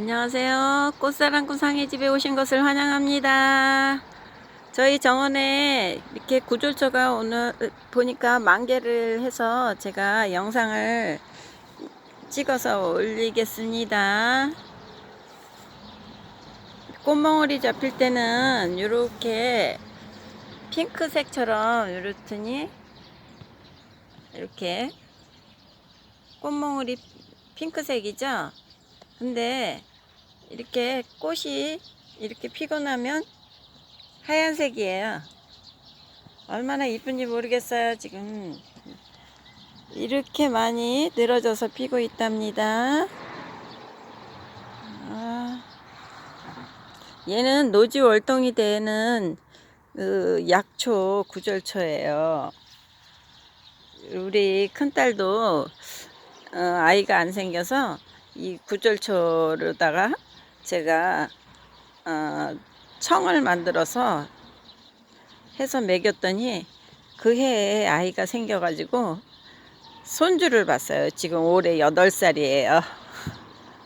안녕하세요. 꽃사랑꾼 상해집에 오신 것을 환영합니다. 저희 정원에 이렇게 구졸초가 오늘 보니까 만개를 해서 제가 영상을 찍어서 올리겠습니다. 꽃몽울이 잡힐 때는 이렇게 핑크색처럼 이렇더니 이렇게 꽃몽울이 핑크색이죠? 근데 이렇게 꽃이 이렇게 피고 나면 하얀색이에요. 얼마나 이쁜지 모르겠어요. 지금 이렇게 많이 늘어져서 피고 있답니다. 아, 얘는 노지 월동이 되는 그 약초 구절초예요. 우리 큰딸도 어, 아이가 안 생겨서 이 구절초로다가 제가 어, 청을 만들어서 해서 먹였더니 그 해에 아이가 생겨가지고 손주를 봤어요. 지금 올해 8살이에요.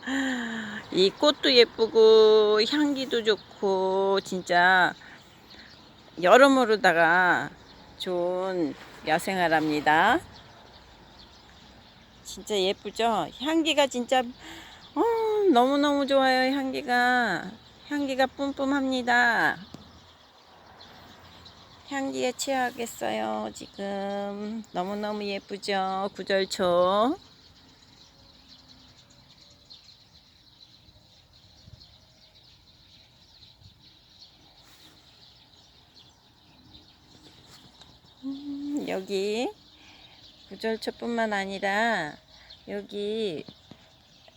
이 꽃도 예쁘고 향기도 좋고 진짜 여러모로다가 좋은 야생화랍니다. 진짜 예쁘죠? 향기가 진짜 어, 너무너무 좋아요. 향기가 향기가 뿜뿜합니다. 향기에 취하겠어요. 지금 너무너무 예쁘죠? 구절초. 음, 여기 구절초뿐만 아니라 여기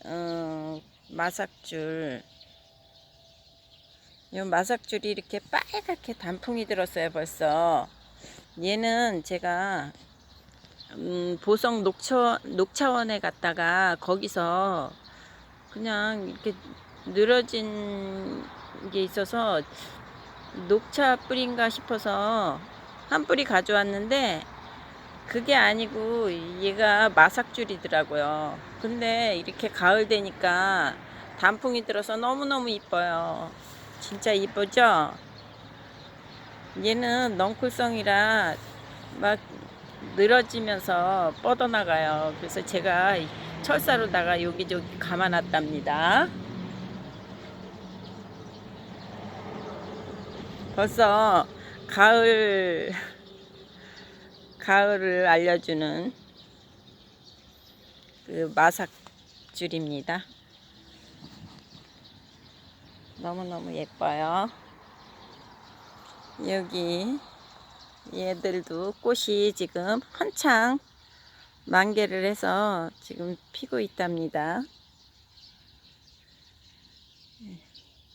어, 마삭줄 이 마삭줄이 이렇게 빨갛게 단풍이 들었어요 벌써 얘는 제가 음, 보성 녹차, 녹차원에 갔다가 거기서 그냥 이렇게 늘어진 게 있어서 녹차 뿌리인가 싶어서 한 뿌리 가져왔는데 그게 아니고 얘가 마삭줄이더라고요. 근데 이렇게 가을 되니까 단풍이 들어서 너무너무 이뻐요. 진짜 이쁘죠? 얘는 넝쿨성이라 막 늘어지면서 뻗어나가요. 그래서 제가 철사로다가 여기저기 감아놨답니다. 벌써 가을 가을을 알려주는 그 마삭줄입니다. 너무너무 예뻐요. 여기 얘들도 꽃이 지금 한창 만개를 해서 지금 피고 있답니다.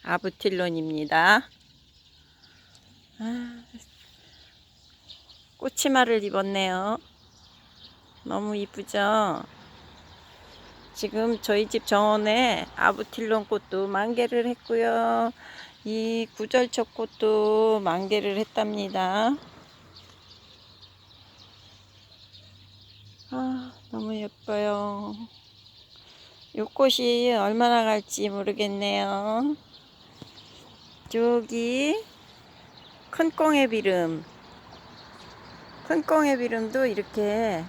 아부틸론입니다. 아, 꽃치마를 입었네요. 너무 이쁘죠? 지금 저희 집 정원에 아부틸론 꽃도 만개를 했고요. 이 구절초 꽃도 만개를 했답니다. 아, 너무 예뻐요. 이 꽃이 얼마나 갈지 모르겠네요. 저기 큰 꽁의 비름 큰 꽁의 비름도 이렇게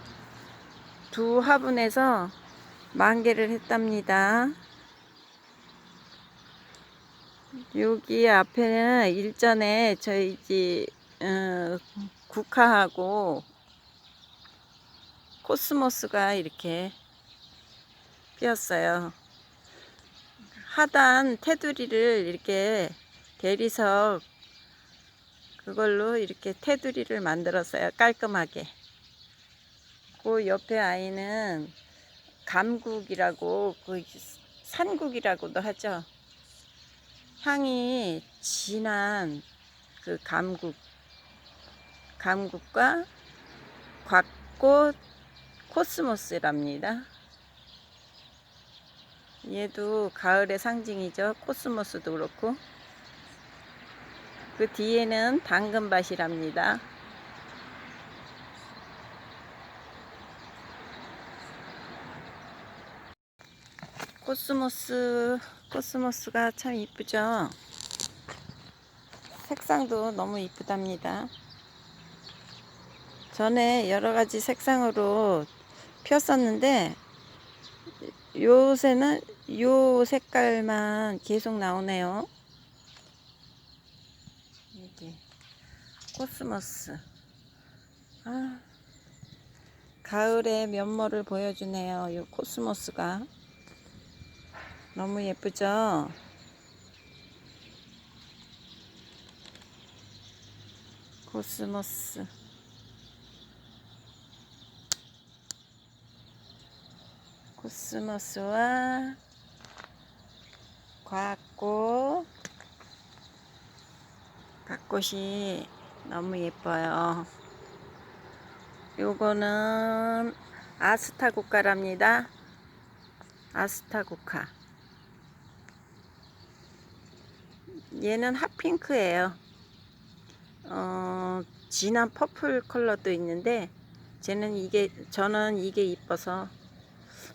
두 화분에서 만개를 했답니다. 여기 앞에는 일전에 저희 집 어, 국화하고 코스모스가 이렇게 피었어요. 하단 테두리를 이렇게 대리석 그걸로 이렇게 테두리를 만들었어요. 깔끔하게. 그 옆에 아이는 감국이라고 그 산국이라고도 하죠. 향이 진한 그 감국 감국과 곽꽃 코스모스랍니다. 얘도 가을의 상징이죠. 코스모스도 그렇고. 그 뒤에는 당근밭이랍니다. 코스모스 코스모스가 참 이쁘죠? 색상도 너무 이쁘답니다. 전에 여러 가지 색상으로 폈었는데 요새는 요 색깔만 계속 나오네요. 여기 코스모스. 아 가을의 면모를 보여주네요. 요 코스모스가 너무 예쁘죠? 코스모스 코스모스와 과꽃 갓꽃이 너무 예뻐요. 요거는 아스타국가랍니다. 아스타국화. 얘는 핫핑크예요. 어, 진한 퍼플 컬러도 있는데 쟤는 이게 저는 이게 이뻐서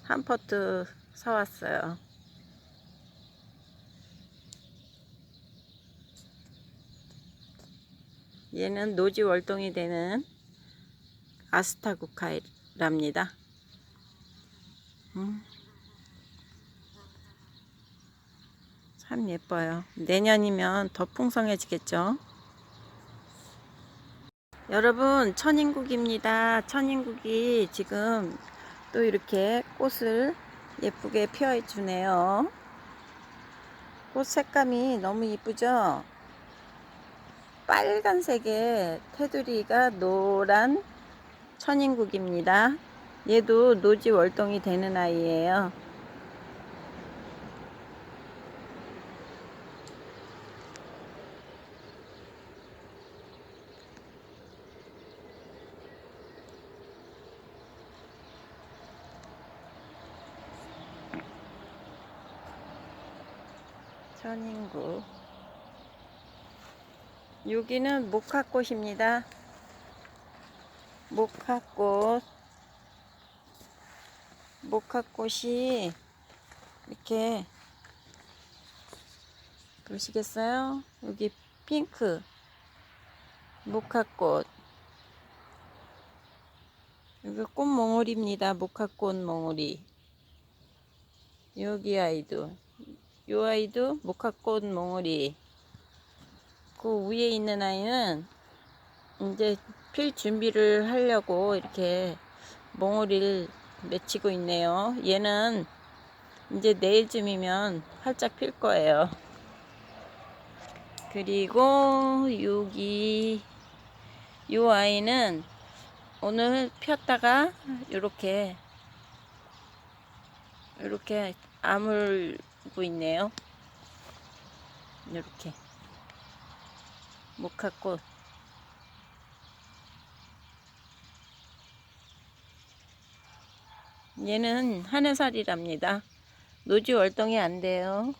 한 포트 사왔어요. 얘는 노지 월동이 되는 아스타국화랍니다. 음. 참 예뻐요. 내년이면 더 풍성해지겠죠. 여러분, 천인국입니다. 천인국이 지금 또 이렇게 꽃을 예쁘게 피워주네요. 꽃 색감이 너무 이쁘죠? 빨간색의 테두리가 노란 천인국입니다. 얘도 노지 월동이 되는 아이예요. 천인국. 여기는 목화꽃입니다. 목화꽃. 목화꽃이 이렇게 보시겠어요? 여기 핑크 목화꽃 여기 꽃몽울입니다. 목화꽃 몽울이 여기 아이도 요 아이도 목화꽃 몽울이 그 위에 있는 아이는 이제 필 준비를 하려고 이렇게 몽울이를 맺히고 있네요. 얘는 이제 내일쯤이면 활짝 필 거예요. 그리고 여기 요 아이는 오늘 폈다가 이렇게 이렇게 아 물고 있네요. 이렇게 목화꽃 얘는 한해살이랍니다. 노지 월동이 안 돼요.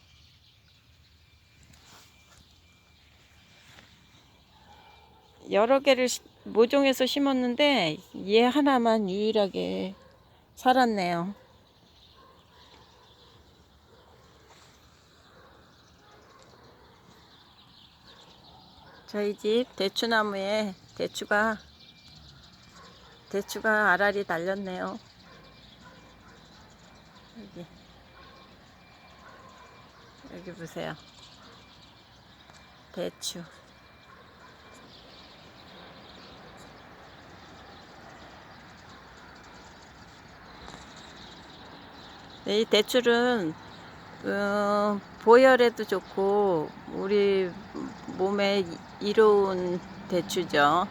여러 개를 시- 모종해서 심었는데 얘 하나만 유일하게 살았네요. 저희 집 대추나무에 대추가 대추가 알알이 달렸네요. 여기 여기 보세요. 대추. 네, 이 대추는 어, 보혈에도 좋고 우리 몸에 이로운 대추죠.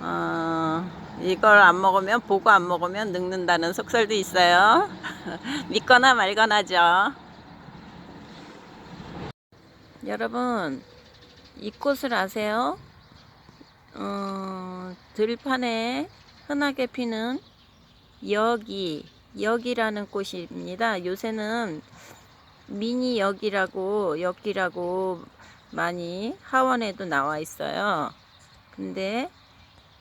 어, 이걸 안 먹으면 보고 안 먹으면 늙는다는 속설도 있어요. 믿거나 말거나죠. 여러분 이 꽃을 아세요? 어, 들판에 흔하게 피는 여기 여기라는 꽃입니다. 요새는 미니 여기라고 여기라고 많이 하원에도 나와 있어요. 근데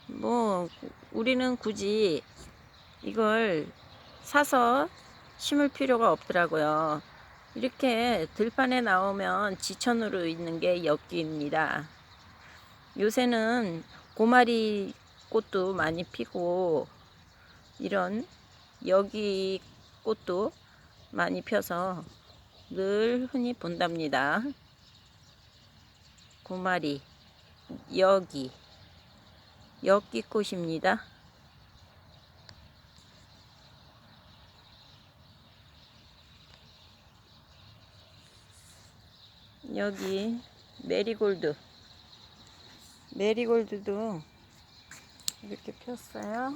뭐 우리는 굳이 이걸 사서 심을 필요가 없더라고요. 이렇게 들판에 나오면 지천으로 있는 게 엽기입니다. 요새는 고마리 꽃도 많이 피고 이런 여기 꽃도 많이 펴서 늘 흔히 본답니다. 고마리, 여기, 엽기꽃입니다. 여기 메리골드 메리골드도 이렇게 폈어요.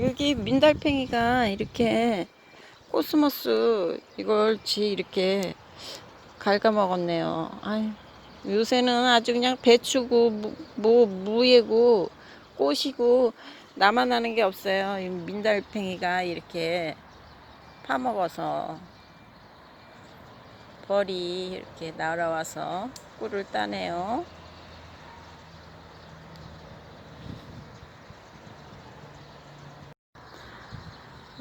여기 민달팽이가 이렇게 코스모스 이걸 지 이렇게 갉아먹었네요. 아유, 요새는 아주 그냥 배추고 무, 뭐 무예고 꽃이고 나만 하는 게 없어요. 이 민달팽이가 이렇게 파먹어서 벌이 이렇게 날아와서 꿀을 따네요.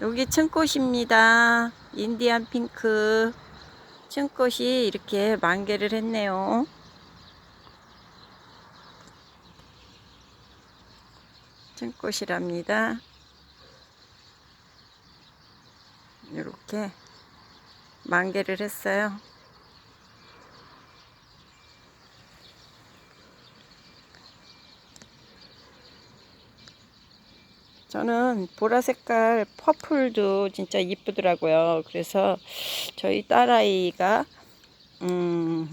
여기 층꽃입니다. 인디안 핑크 층꽃이 이렇게 만개를 했네요. 층꽃이랍니다. 이렇게 만개를 했어요. 저는 보라 색깔 퍼플도 진짜 이쁘더라고요. 그래서 저희 딸아이가 음,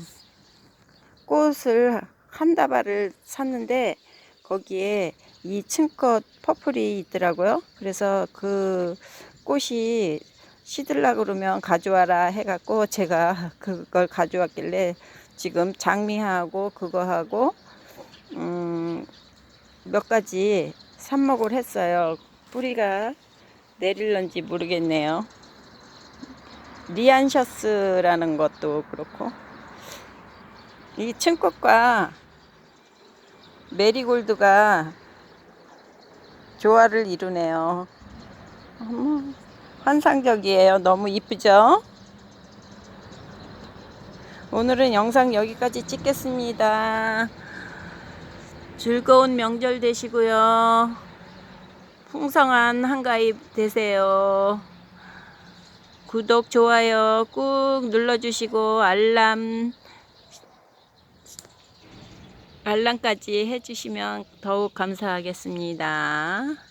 꽃을 한 다발을 샀는데 거기에 이 층껏 퍼플이 있더라고요. 그래서 그 꽃이 시들라 그러면 가져와라 해갖고 제가 그걸 가져왔길래 지금 장미하고 그거 하고 음, 몇 가지 삽목을 했어요. 뿌리가 내릴런지 모르겠네요. 리안셔스라는 것도 그렇고 이 층꽃과 메리골드가 조화를 이루네요. 어머, 환상적이에요. 너무 이쁘죠? 오늘은 영상 여기까지 찍겠습니다. 즐거운 명절 되시고요. 풍성한 한가위 되세요. 구독, 좋아요 꾹 눌러주시고 알람 알람까지 해주시면 더욱 감사하겠습니다.